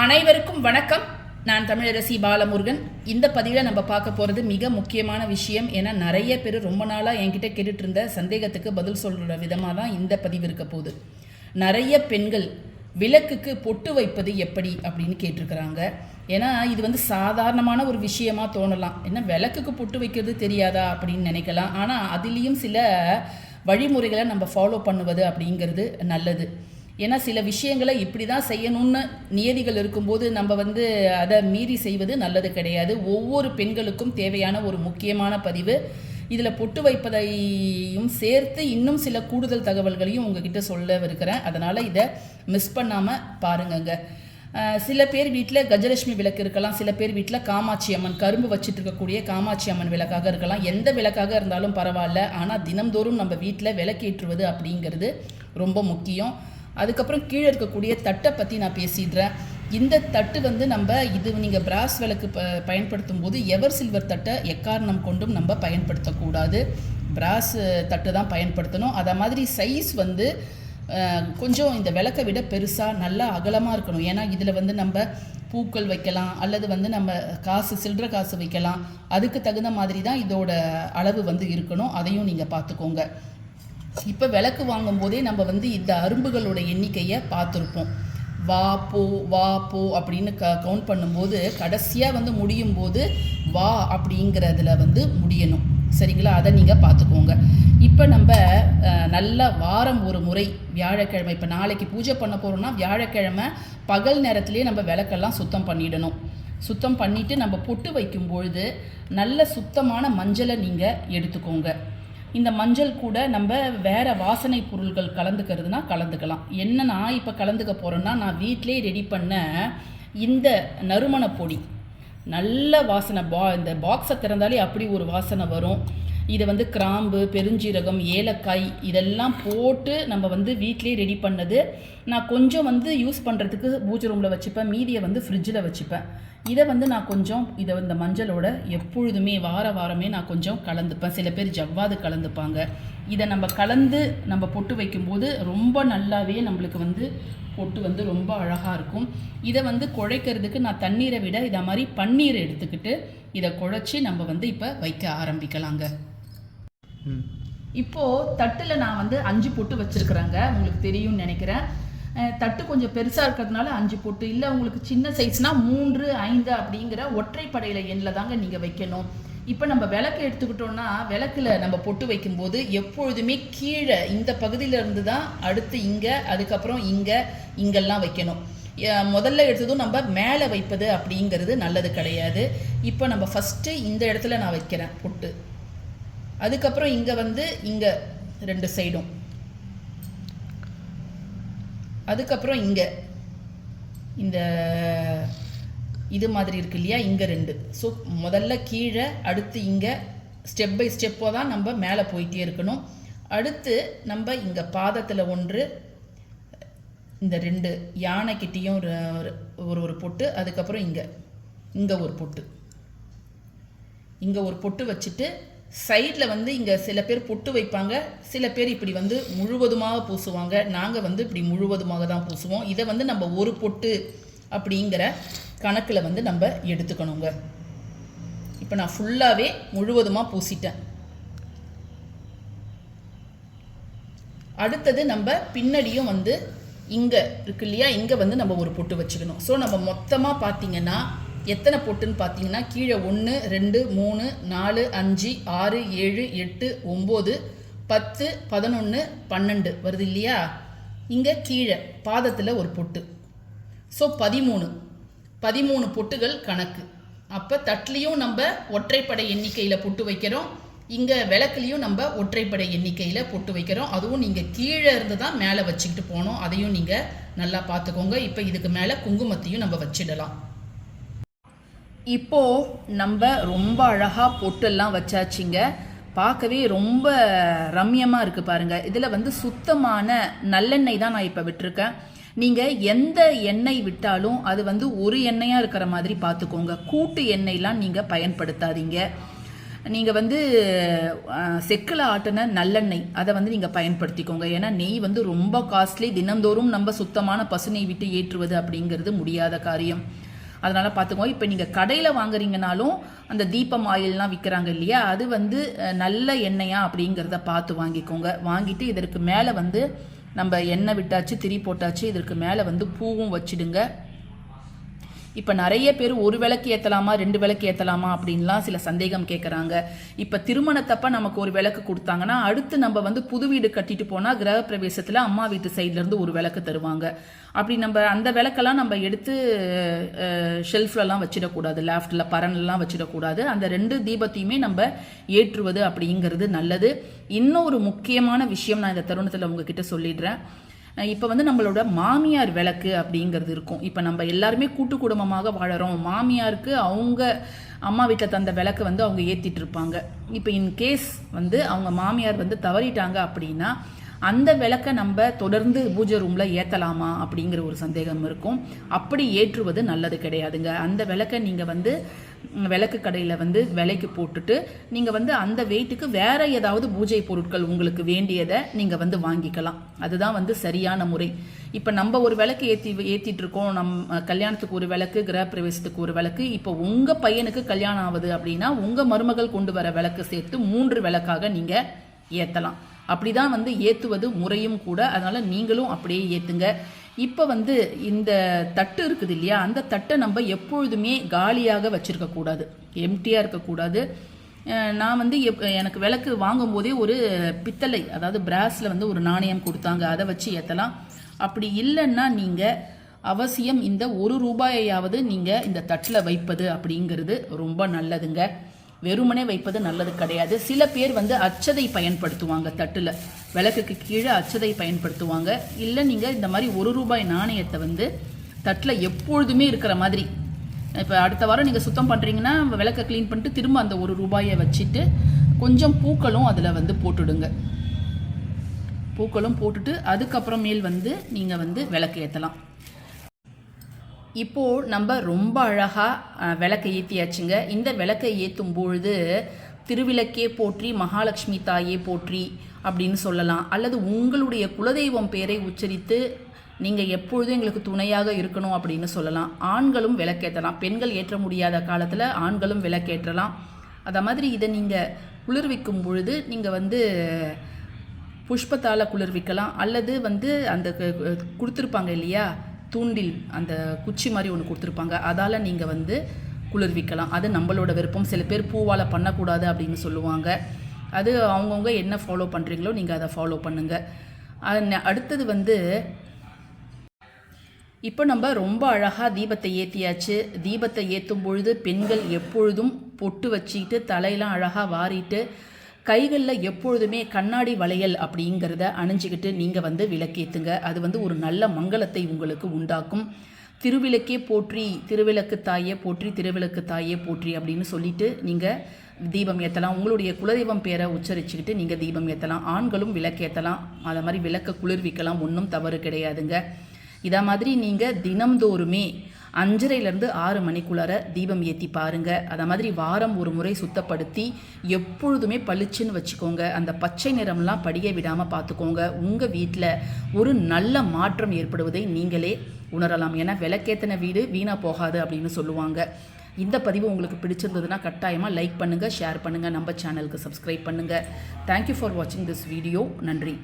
அனைவருக்கும் வணக்கம். நான் தமிழரசி பாலமுருகன். இந்த பதிவில் நம்ம பார்க்க போகிறது மிக முக்கியமான விஷயம். ஏன்னா நிறைய பேர் ரொம்ப நாளாக என்கிட்ட கேட்டுட்டு இருந்த சந்தேகத்துக்கு பதில் சொல்கிற விதமாக தான் இந்த பதிவு இருக்க போகுது. நிறைய பெண்கள் விளக்குக்கு பொட்டு வைப்பது எப்படி அப்படின்னு கேட்டிருக்கிறாங்க. ஏன்னா இது வந்து சாதாரணமான ஒரு விஷயமா தோணலாம். ஏன்னா விளக்குக்கு பொட்டு வைக்கிறது தெரியாதா அப்படின்னு நினைக்கலாம். ஆனால் அதுலேயும் சில வழிமுறைகளை நம்ம ஃபாலோ பண்ணுவது அப்படிங்கிறது நல்லது. ஏன்னா சில விஷயங்களை இப்படி தான் செய்யணும்னு நியதிகள் இருக்கும்போது நம்ம வந்து அதை மீறி செய்வது நல்லது கிடையாது. ஒவ்வொரு பெண்களுக்கும் தேவையான ஒரு முக்கியமான பதிவு. இதில் பொட்டு வைப்பதையும் சேர்த்து இன்னும் சில கூடுதல் தகவல்களையும் உங்ககிட்ட சொல்ல இருக்கிறேன் அதனால் இதை மிஸ் பண்ணாமல் பாருங்கங்க. சில பேர் வீட்டில் கஜலட்சுமி விளக்கு இருக்கலாம். சில பேர் வீட்டில் காமாட்சி அம்மன் கரும்பு வச்சுட்டு இருக்கக்கூடிய காமாட்சி அம்மன் விளக்காக இருக்கலாம். எந்த விளக்காக இருந்தாலும் பரவாயில்ல. ஆனால் தினம்தோறும் நம்ம வீட்டில் விளக்கேற்றுவது அப்படிங்கிறது ரொம்ப முக்கியம். அதுக்கப்புறம் கீழே இருக்கக்கூடிய தட்டை பற்றி நான் பேசிடுறேன். இந்த தட்டு வந்து நம்ம இது நீங்கள் பிராஸ் விளக்கு ப பயன்படுத்தும் போது எவர் சில்வர் தட்டை எக்காரணம் கொண்டும் நம்ம பயன்படுத்தக்கூடாது. பிராஸ் தட்டு தான் பயன்படுத்தணும். அதை மாதிரி சைஸ் வந்து கொஞ்சம் இந்த விளக்கை விட பெருசாக நல்லா அகலமாக இருக்கணும். ஏன்னா இதில் வந்து நம்ம பூக்கள் வைக்கலாம் அல்லது வந்து நம்ம காசு சில்லற காசு வைக்கலாம். அதுக்கு தகுந்த மாதிரி தான் இதோட அளவு வந்து இருக்கணும். அதையும் நீங்கள் பார்த்துக்கோங்க. இப்போ விளக்கு வாங்கும்போதே நம்ம வந்து இந்த அரும்புகளோட எண்ணிக்கையை பார்த்துருப்போம். வா போ வா போ அப்படின்னு க கவுண்ட் பண்ணும்போது கடைசியாக வந்து முடியும் போது வா அப்படிங்கிறதுல வந்து முடியணும். சரிங்களா? அதை நீங்கள் பார்த்துக்கோங்க. இப்போ நம்ம நல்லா நல்ல வாரம் ஒரு முறை வியாழக்கிழமை இப்போ நாளைக்கு பூஜை பண்ண போகிறோம்னா வியாழக்கிழமை பகல் நேரத்திலே நம்ம விளக்கெல்லாம் சுத்தம் பண்ணிடணும். சுத்தம் பண்ணிவிட்டு நம்ம பொட்டு வைக்கும் பொழுது நல்ல சுத்தமான மஞ்சளை நீங்கள் எடுத்துக்கோங்க. இந்த மஞ்சள் கூட நம்ம வேறு வாசனை பொருட்கள் கலந்துக்கிறதுனா கலந்துக்கலாம். என்ன நான் இப்போ கலந்துக்க போகிறேன்னா நான் வீட்டிலே ரெடி பண்ண இந்த நறுமண பொடி. நல்ல வாசனை பா இந்த பாக்ஸை திறந்தாலே அப்படி ஒரு வாசனை வரும். இதை வந்து கிராம்பு பெருஞ்சீரகம் ஏலக்காய் இதெல்லாம் போட்டு நம்ம வந்து வீட்லேயே ரெடி பண்ணது. நான் கொஞ்சம் வந்து யூஸ் பண்ணுறதுக்கு பூஜை ரூமில் வச்சுப்பேன். மீதியை வந்து ஃப்ரிட்ஜில் வச்சுப்பேன். இதை வந்து நான் கொஞ்சம் இதை இந்த மஞ்சளோட எப்பொழுதுமே வார வாரமே நான் கொஞ்சம் கலந்துப்பேன். சில பேர் ஜவ்வாது கலந்துப்பாங்க. இதை நம்ம கலந்து நம்ம பொட்டு வைக்கும்போது ரொம்ப நல்லாவே நம்மளுக்கு வந்து பொட்டு வந்து ரொம்ப அழகாக இருக்கும். இதை வந்து குழைக்கிறதுக்கு நான் தண்ணீரை விட இதை மாதிரி பன்னீர் எடுத்துக்கிட்டு இதை குழைச்சி நம்ம வந்து இப்போ வைக்க ஆரம்பிக்கலாங்க. இப்போ தட்டில் நான் வந்து அஞ்சு பொட்டு வச்சிருக்கிறேங்க உங்களுக்கு தெரியும்னு நினைக்கிறேன். தட்டு கொஞ்சம் பெருசாக இருக்கிறதுனால அஞ்சு பொட்டு. இல்லை உங்களுக்கு சின்ன சைஸ்னா மூன்று ஐந்து அப்படிங்கிற ஒற்றைப்படையில எண்ணில் தாங்க நீங்கள் வைக்கணும். இப்போ நம்ம விளக்கு எடுத்துக்கிட்டோம்னா விளக்குல நம்ம பொட்டு வைக்கும்போது எப்பொழுதுமே கீழே இந்த பகுதியிலேருந்து தான் அடுத்து இங்கே அதுக்கப்புறம் இங்கே இங்கெல்லாம் வைக்கணும். முதல்ல எடுத்ததும் நம்ம மேலே வைப்பது அப்படிங்கிறது நல்லது கிடையாது. இப்போ நம்ம ஃபஸ்ட்டு இந்த இடத்துல நான் வைக்கிறேன் பொட்டு. அதுக்கப்புறம் இங்கே வந்து இங்கே ரெண்டு சைடும் அதுக்கப்புறம் இங்கே. இந்த இது மாதிரி இருக்கு இல்லையா? இங்கே ரெண்டு. ஸோ முதல்ல கீழே அடுத்து இங்கே ஸ்டெப் பை ஸ்டெப்பாக தான் நம்ம மேலே போயிட்டே இருக்கணும். அடுத்து நம்ம இங்கே பாதத்தில் ஒன்று இந்த ரெண்டு யானைக்கிட்டேயும் ஒரு ஒரு ஒரு பொட்டு அதுக்கப்புறம் இங்கே. இங்கே ஒரு பொட்டு. இங்கே ஒரு பொட்டு வச்சுட்டு சைடில் வந்து இங்கே சில பேர் பொட்டு வைப்பாங்க. சில பேர் இப்படி வந்து முழுவதுமாக பூசுவாங்க. நாங்கள் வந்து இப்படி முழுவதுமாக தான் பூசுவோம். இதை வந்து நம்ம ஒரு பொட்டு அப்படிங்கிற கணக்கில் வந்து நம்ம எடுத்துக்கணுங்க. இப்போ நான் ஃபுல்லாகவே முழுவதுமாக பூசிட்டேன். அடுத்தது நம்ம பின்னாடியும் வந்து இங்கே இருக்கு இல்லையா? இங்கே வந்து நம்ம ஒரு பொட்டு வச்சுக்கணும். ஸோ நம்ம மொத்தமாக பார்த்தீங்கன்னா எத்தனை பொட்டுன்னு பார்த்தீங்கன்னா கீழே ஒன்று ரெண்டு மூணு நாலு அஞ்சு ஆறு ஏழு எட்டு ஒம்பது பத்து பதினொன்று பன்னெண்டு. வருது இல்லையா? இங்கே கீழே பாதத்தில் ஒரு பொட்டு. ஸோ பதிமூணு. பதிமூணு பொட்டுகள் கணக்கு. அப்போ தட்லேயும் நம்ம ஒற்றைப்படை எண்ணிக்கையில் பொட்டு வைக்கிறோம். இங்கே விளக்குலேயும் நம்ம ஒற்றைப்படை எண்ணிக்கையில் பொட்டு வைக்கிறோம். அதுவும் நீங்கள் கீழே இருந்து தான் மேலே வச்சுக்கிட்டு போகணும். அதையும் நீங்கள் நல்லா பார்த்துக்கோங்க. இப்போ இதுக்கு மேலே குங்குமத்தையும் நம்ம வச்சிடலாம். இப்போ நம்ம ரொம்ப அழகாக பொட்டெல்லாம் வச்சாச்சுங்க. பார்க்கவே ரொம்ப ரம்யமாக இருக்குது பாருங்கள் இதில் வந்து சுத்தமான நல்லெண்ணெய் தான் நான் இப்போ விட்டுருக்கேன். நீங்கள் எந்த எண்ணெய் விட்டாலும் அது வந்து ஒரு எண்ணெயாக இருக்கிற மாதிரி பார்த்துக்கோங்க. கூட்டு எண்ணெய்லாம் நீங்கள் பயன்படுத்தாதீங்க. நீங்கள் வந்து செக்கில் ஆட்டின நல்லெண்ணெய் அதை வந்து நீங்கள் பயன்படுத்திக்கோங்க. ஏன்னா நெய் வந்து ரொம்ப காஸ்ட்லி. தினந்தோறும் நம்ம சுத்தமான பசு நெய் விட்டு ஏற்றுவது அப்படிங்கிறது முடியாத காரியம். அதனால் பார்த்துக்கோங்க இப்போ நீங்கள் கடையில் வாங்குறீங்கனாலும் அந்த தீபம் ஆயில்லாம் விற்கிறாங்க இல்லையா? அது வந்து நல்ல எண்ணெயா அப்படிங்கிறத பார்த்து வாங்கிக்கோங்க. வாங்கிட்டு இதற்கு மேலே வந்து நம்ம எண்ணெய் விட்டாச்சு திரி போட்டாச்சு இதற்கு மேலே வந்து பூவும் வச்சிடுங்க. இப்போ நிறைய பேர் ஒரு விளக்கு ஏற்றலாமா ரெண்டு விளக்கு ஏற்றலாமா அப்படின்லாம் சில சந்தேகம் கேட்குறாங்க இப்போ திருமணத்தப்ப நமக்கு ஒரு விளக்கு கொடுத்தாங்கன்னா அடுத்து நம்ம வந்து புது வீடு கட்டிட்டு போனால் கிரகப்பிரவேசத்தில் அம்மா வீட்டு சைட்லேருந்து ஒரு விளக்கு தருவாங்க. அப்படி நம்ம அந்த விளக்கெல்லாம் நம்ம எடுத்து ஷெல்ஃப்லலாம் வச்சிடக்கூடாது. லேஃப்டில் பரன்லாம் வச்சிடக்கூடாது. அந்த ரெண்டு தீபத்தையுமே நம்ம ஏற்றுவது அப்படிங்கிறது நல்லது. இன்னும் ஒரு முக்கியமான விஷயம் நான் இந்த தருணத்தில் உங்ககிட்ட சொல்லிடுறேன். இப்போ வந்து நம்மளோட மாமியார் விளக்கு அப்படிங்கிறது இருக்கும். இப்போ நம்ம எல்லாருமே கூட்டு குடும்பமாக வாழறோம். மாமியாருக்கு அவங்க அம்மா வீட்டில் தந்த விளக்கு வந்து அவங்க ஏற்றிட்டு இருப்பாங்க. இப்போ இன் கேஸ் வந்து அவங்க மாமியார் வந்து தவறிட்டாங்க அப்படின்னா அந்த விளக்கை நம்ம தொடர்ந்து பூஜை ரூமில் ஏற்றலாமா அப்படிங்கிற ஒரு சந்தேகம் இருக்கும். அப்படி ஏற்றுவது நல்லது கிடையாதுங்க. அந்த விளக்கை நீங்கள் வந்து விளக்கு கடையில் வந்து விலைக்கு போட்டுட்டு நீங்கள் வந்து அந்த வெயிட்டுக்கு வேற ஏதாவது பூஜை பொருட்கள் உங்களுக்கு வேண்டியதை நீங்கள் வந்து வாங்கிக்கலாம். அதுதான் வந்து சரியான முறை. இப்போ நம்ம ஒரு விளக்கு ஏற்றி ஏற்றிட்டு இருக்கோம். நம் கல்யாணத்துக்கு ஒரு விளக்கு கிரகப்பிரவேசத்துக்கு ஒரு விளக்கு. இப்போ உங்கள் பையனுக்கு கல்யாணம் ஆகுது அப்படின்னா உங்கள் மருமகள் கொண்டு வர விளக்கு சேர்த்து மூன்று விளக்காக நீங்கள் ஏற்றலாம் அப்படிதான் வந்து ஏற்றுவது முறையும் கூட. அதனால் நீங்களும் அப்படியே ஏற்றுங்க இப்போ வந்து இந்த தட்டு இருக்குது இல்லையா? அந்த தட்டை நம்ம எப்பொழுதுமே காலியாக வச்சுருக்கக்கூடாது எம்டியாக இருக்கக்கூடாது நான் வந்து எப் எனக்கு விளக்கு வாங்கும்போதே ஒரு பித்தளை அதாவது பிராஸில் வந்து ஒரு நாணயம் கொடுத்தாங்க. அதை வச்சு ஏற்றலாம் அப்படி இல்லைன்னா நீங்கள் அவசியம் இந்த ஒரு ரூபாயையாவது நீங்கள் இந்த தட்டில் வைப்பது அப்படிங்கிறது ரொம்ப நல்லதுங்க. வெறுமனே வைப்பது நல்லது கிடையாது. சில பேர் வந்து அச்சதை பயன்படுத்துவாங்க தட்டில். விளக்குக்கு கீழே அச்சதை பயன்படுத்துவாங்க. இல்லை நீங்கள் இந்த மாதிரி ஒரு ரூபாய் நாணயத்தை வந்து தட்டில் எப்பொழுதுமே இருக்கிற மாதிரி. இப்போ அடுத்த வாரம் நீங்கள் சுத்தம் பண்ணுறீங்கன்னா விளக்கை க்ளீன் பண்ணிட்டு திரும்ப அந்த ஒரு ரூபாயை வச்சுட்டு கொஞ்சம் பூக்களும் அதில் வந்து போட்டுடுங்க. பூக்களும் போட்டுட்டு அதுக்கப்புறமேல் வந்து நீங்கள் வந்து விளக்கு ஏற்றலாம் இப்போது நம்ம ரொம்ப அழகாக விளக்கை ஏற்றியாச்சுங்க இந்த விளக்கை ஏற்றும் பொழுது திருவிளக்கே போற்றி மகாலட்சுமி தாயே போற்றி அப்படின்னு சொல்லலாம். அல்லது உங்களுடைய குலதெய்வம் பேரை உச்சரித்து நீங்கள் எப்பொழுதும் எங்களுக்கு துணையாக இருக்கணும் அப்படின்னு சொல்லலாம். ஆண்களும் விளக்கேற்றலாம் பெண்கள் ஏற்ற முடியாத காலத்தில் ஆண்களும் விளக்கேற்றலாம். அதை மாதிரி இதை நீங்கள் குளிர்விக்கும் பொழுது நீங்கள் வந்து புஷ்பத்தால் குளிர்விக்கலாம். அல்லது வந்து அந்த கொடுத்துருப்பாங்க இல்லையா? தூண்டில் அந்த குச்சி மாதிரி ஒன்று கொடுத்துருப்பாங்க. அதால் நீங்கள் வந்து குளிர்விக்கலாம். அது நம்மளோட விருப்பம். சில பேர் பூவால் பண்ணக்கூடாது அப்படின்னு சொல்லுவாங்க. அது அவங்கவுங்க என்ன ஃபாலோ பண்ணுறீங்களோ நீங்கள் அதை ஃபாலோ பண்ணுங்கள் அடுத்தது வந்து இப்போ நம்ம ரொம்ப அழகாக தீபத்தை ஏற்றியாச்சு தீபத்தை ஏற்றும் பொழுது பெண்கள் எப்பொழுதும் பொட்டு வச்சுக்கிட்டு தலையெல்லாம் அழகாக வாரிட்டு கைகளில் எப்பொழுதுமே கண்ணாடி வளையல் அப்படிங்கிறத அணிஞ்சிக்கிட்டு நீங்கள் வந்து விளக்கேற்றுங்க அது வந்து ஒரு நல்ல மங்களத்தை உங்களுக்கு உண்டாக்கும். திருவிளக்கே போற்றி திருவிளக்கு தாயே போற்றி திருவிளக்கு தாயே போற்றி அப்படின்னு சொல்லிட்டு நீங்கள் தீபம் ஏற்றலாம் உங்களுடைய குலதெய்வம் பேரை உச்சரிச்சுக்கிட்டு நீங்கள் தீபம் ஏற்றலாம் ஆண்களும் விளக்கேற்றலாம் அதை மாதிரி விளக்க குளிர்விக்கலாம். ஒன்றும் தவறு கிடையாதுங்க. இதை மாதிரி நீங்கள் தினம்தோறுமே அஞ்சரையிலேருந்து ஆறு மணிக்குள்ளார தீபம் ஏற்றி பாருங்க. அதை மாதிரி வாரம் ஒரு முறை சுத்தப்படுத்தி எப்பொழுதுமே பளிச்சுன்னு வச்சுக்கோங்க. அந்த பச்சை நிறம்லாம் படிய விடாமல் பார்த்துக்கோங்க உங்கள் வீட்டில் ஒரு நல்ல மாற்றம் ஏற்படுவதை நீங்களே உணரலாம். ஏன்னா விளக்கேற்றின வீடு வீணாக போகாது அப்படின்னு சொல்லுவாங்க. இந்த பதிவு உங்களுக்கு பிடிச்சிருந்ததுன்னா கட்டாயமாக லைக் பண்ணுங்கள் ஷேர் பண்ணுங்கள் நம்ம சேனலுக்கு சப்ஸ்கிரைப் பண்ணுங்கள் தேங்க்யூ ஃபார் வாட்சிங் திஸ் வீடியோ நன்றி.